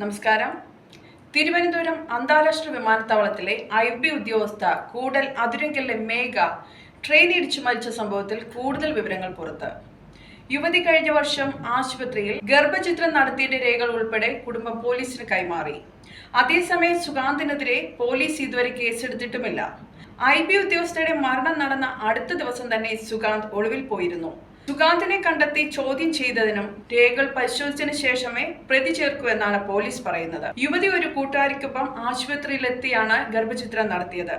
നമസ്കാരം. തിരുവനന്തപുരം അന്താരാഷ്ട്ര വിമാനത്താവളത്തിലെ ഐ ബി ഉദ്യോഗസ്ഥ കൂടൽ അതിരങ്കലിലെ മേഘ ട്രെയിൻ ഇടിച്ചു മരിച്ച സംഭവത്തിൽ കൂടുതൽ വിവരങ്ങൾ പുറത്ത്. യുവതി കഴിഞ്ഞ വർഷം ആശുപത്രിയിൽ ഗർഭചിത്രം നടത്തിയതിന്റെ രേഖകൾ ഉൾപ്പെടെ കുടുംബം പോലീസിന് കൈമാറി. അതേസമയം സുഗാന്തിനെതിരെ പോലീസ് ഇതുവരെ കേസെടുത്തിട്ടുമില്ല. ഐ ബി ഉദ്യോഗസ്ഥയുടെ മരണം നടന്ന അടുത്ത ദിവസം തന്നെ സുഗാന്ത് ഒളിവിൽ പോയിരുന്നു. സുഗാന്തിനെ കണ്ടെത്തി ചോദ്യം ചെയ്തതിനും രേഖകൾ പരിശോധിച്ചതിന് ശേഷമേ പ്രതി ചേർക്കൂ എന്നാണ് പോലീസ് പറയുന്നത്. യുവതി ഒരു കൂട്ടുകാരിക്കൊപ്പം ആശുപത്രിയിലെത്തിയാണ് ഗർഭചിത്രം നടത്തിയത്.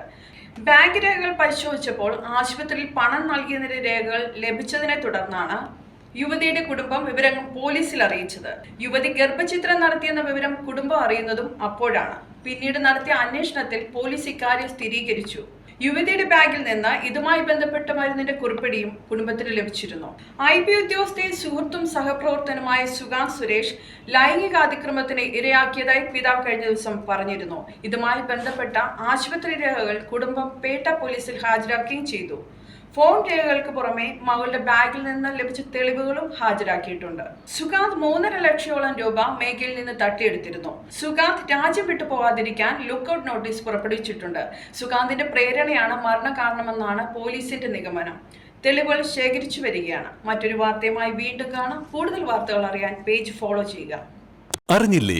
ബാങ്ക് രേഖകൾ പരിശോധിച്ചപ്പോൾ ആശുപത്രിയിൽ പണം നൽകിയതിന്റെ രേഖകൾ ലഭിച്ചതിനെ തുടർന്നാണ് യുവതിയുടെ കുടുംബം വിവരങ്ങൾ പോലീസിൽ അറിയിച്ചത്. യുവതി ഗർഭചിത്രം നടത്തിയെന്ന വിവരം കുടുംബം അറിയുന്നതും അപ്പോഴാണ്. പിന്നീട് നടത്തിയ അന്വേഷണത്തിൽ പോലീസ് ഇക്കാര്യം സ്ഥിരീകരിച്ചു. യുവതിയുടെ ബാഗിൽ നിന്ന് ഇതുമായി ബന്ധപ്പെട്ട മരുന്നിന്റെ കുറിപ്പടിയും കുടുംബത്തിന് ലഭിച്ചിരുന്നു. ഐ പി ഉദ്യോഗസ്ഥയും സുഹൃത്തും സഹപ്രവർത്തനുമായ സുഗാന്ത് സുരേഷ് ലൈംഗിക അതിക്രമത്തിന് ഇരയാക്കിയതായി പിതാവ് കഴിഞ്ഞ ദിവസം പറഞ്ഞിരുന്നു. ഇതുമായി ബന്ധപ്പെട്ട ആശുപത്രി രേഖകൾ കുടുംബം പേട്ട പോലീസിൽ ഹാജരാക്കുകയും ചെയ്തു. ഫോൺ രേഖകൾക്ക് പുറമെ മകളുടെ ബാഗിൽ നിന്ന് ലഭിച്ച തെളിവുകളും ഹാജരാക്കിയിട്ടുണ്ട്. സുഗാന്ത് മൂന്നര ലക്ഷോളം രൂപ മേഘയിൽ നിന്ന് തട്ടിയെടുത്തിരുന്നു. സുഗാന്ത് രാജ്യം വിട്ടു പോകാതിരിക്കാൻ ലുക്കൌട്ട് നോട്ടീസ് പുറപ്പെടുവിച്ചിട്ടുണ്ട്. സുഗാന്തിന്റെ പ്രേരണയാണ് മരണ കാരണമെന്നാണ് പോലീസിന്റെ നിഗമനം. തെളിവുകൾ ശേഖരിച്ചു വരികയാണ്. മറ്റൊരു വാർത്തയുമായി വീണ്ടും കാണാം. കൂടുതൽ വാർത്തകൾ അറിയാൻ പേജ് ഫോളോ ചെയ്യുക. അറിഞ്ഞില്ലേ?